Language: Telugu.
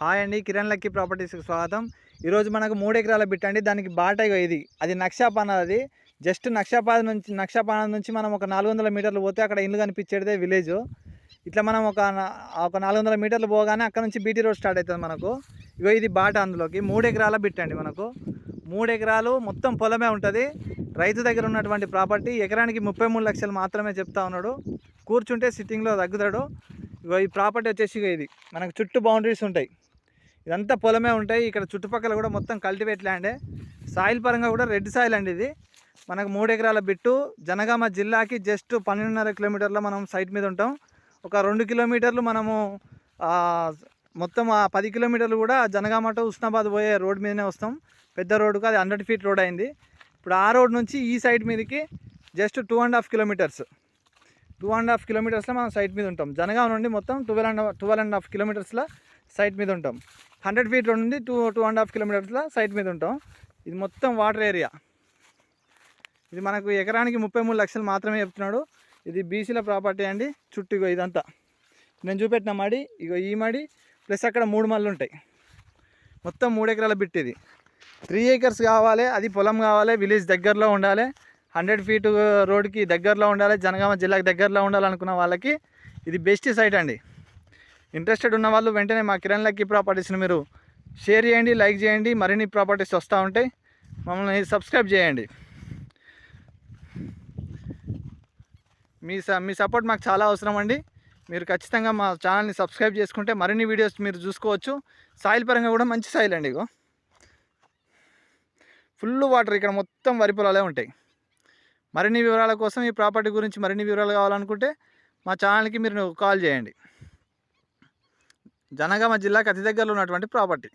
హాయ్ అండి కిరణ్ లక్కీ ప్రాపర్టీస్కి స్వాగతం. ఈరోజు మనకు మూడు ఎకరాల బిట్ అండి. దానికి బాట ఇది. అది నక్షాపాన అది. జస్ట్ నక్షాపాద నుంచి నక్షాపాన నుంచి మనం ఒక నాలుగు వందల మీటర్లు పోతే అక్కడ ఇల్లు కనిపించేదే విలేజ్. ఇట్లా మనం ఒక ఒక నాలుగు వందల మీటర్లు పోగానే అక్కడ నుంచి బీటీ రోడ్ స్టార్ట్ అవుతుంది మనకు. ఇగో ఇది బాట అందులోకి. మూడు ఎకరాల బిట్ అండి మనకు. మూడు ఎకరాలు మొత్తం పొలమే ఉంటుంది. రైతు దగ్గర ఉన్నటువంటి ప్రాపర్టీ ఎకరానికి ముప్పై మూడు లక్షలు మాత్రమే చెప్తా ఉన్నాడు. కూర్చుంటే సిట్టింగ్లో తగ్గుతాడు. ఇగో ఈ ప్రాపర్టీ వచ్చేసి ఇగో ఇది. మనకు చుట్టూ బౌండరీస్ ఉంటాయి. ఇదంతా పొలమే ఉంటాయి. ఇక్కడ చుట్టుపక్కల కూడా మొత్తం కల్టివేట్ ల్యాండే సాయిల్ పరంగా కూడా రెడ్ సాయిల్ అండి ఇది. మనకు మూడు ఎకరాల బిట్టు. జనగామ జిల్లాకి జస్ట్ పన్నెండున్నర కిలోమీటర్ల మనం సైట్ మీద ఉంటాం. ఒక రెండు కిలోమీటర్లు మనము మొత్తం ఆ పది కిలోమీటర్లు కూడా జనగామ టు ఉస్నాబాద్ పోయే రోడ్ మీదనే వస్తాం. పెద్ద రోడ్డుకు అది హండ్రెడ్ ఫీట్ రోడ్ అయింది. ఇప్పుడు ఆ రోడ్ నుంచి ఈ సైడ్ మీదకి just two and half kilometres two and half కిలోమీటర్స్లో మనం సైట్ మీద ఉంటాం. జనగామ నుండి మొత్తం twelve and twelve and half కిలోమీటర్స్లో site మీద ఉంటాం. హండ్రెడ్ ఫీట్ నుండి టూ టూ అండ్ హాఫ్ కిలోమీటర్స్లో సైట్ మీద ఉంటాం. ఇది మొత్తం వాటర్ ఏరియా. ఇది మనకు ఎకరానికి ముప్పై మూడు లక్షలు మాత్రమే చెప్తున్నాడు. ఇది బీసీల ప్రాపర్టీ అండి. చుట్టూ ఇదంతా. నేను చూపెట్టిన మడి ఇగో ఈ మడి ప్లస్ అక్కడ మూడు మళ్ళు ఉంటాయి. మొత్తం మూడు ఎకరాల బిట్ ఇది. త్రీ ఏకర్స్ కావాలి అది పొలం కావాలి విలేజ్ దగ్గరలో ఉండాలి. హండ్రెడ్ ఫీట్ రోడ్కి దగ్గరలో ఉండాలి జనగామ జిల్లాకి దగ్గరలో ఉండాలనుకున్న వాళ్ళకి ఇది బెస్ట్ సైట్ అండి. ఇంట్రెస్టెడ్ ఉన్న వాళ్ళు వెంటనే మా కిరణ్ లక్కీ ప్రాపర్టీస్ని మీరు షేర్ చేయండి లైక్ చేయండి. మరిన్ని ప్రాపర్టీస్ వస్తూ ఉంటాయి. మమ్మల్ని సబ్స్క్రైబ్ చేయండి. మీ స మీ సపోర్ట్ మాకు చాలా అవసరం అండి. మీరు ఖచ్చితంగా మా ఛానల్ని సబ్స్క్రైబ్ చేసుకుంటే మరిన్ని వీడియోస్ మీరు చూసుకోవచ్చు. సాయిల్ పరంగా కూడా మంచి సాయిల్ అండి ఇగో. ఫుల్ వాటర్ ఇక్కడ మొత్తం వరి పొలాలే ఉంటాయి. మరిన్ని వివరాల కోసం ఈ ప్రాపర్టీ గురించి మరిన్ని వివరాలు కావాలనుకుంటే మా ఛానల్కి మీరు కాల్ చేయండి. జనగామ జిల్లాకి అతి దగ్గరలో ఉన్నటువంటి ప్రాపర్టీ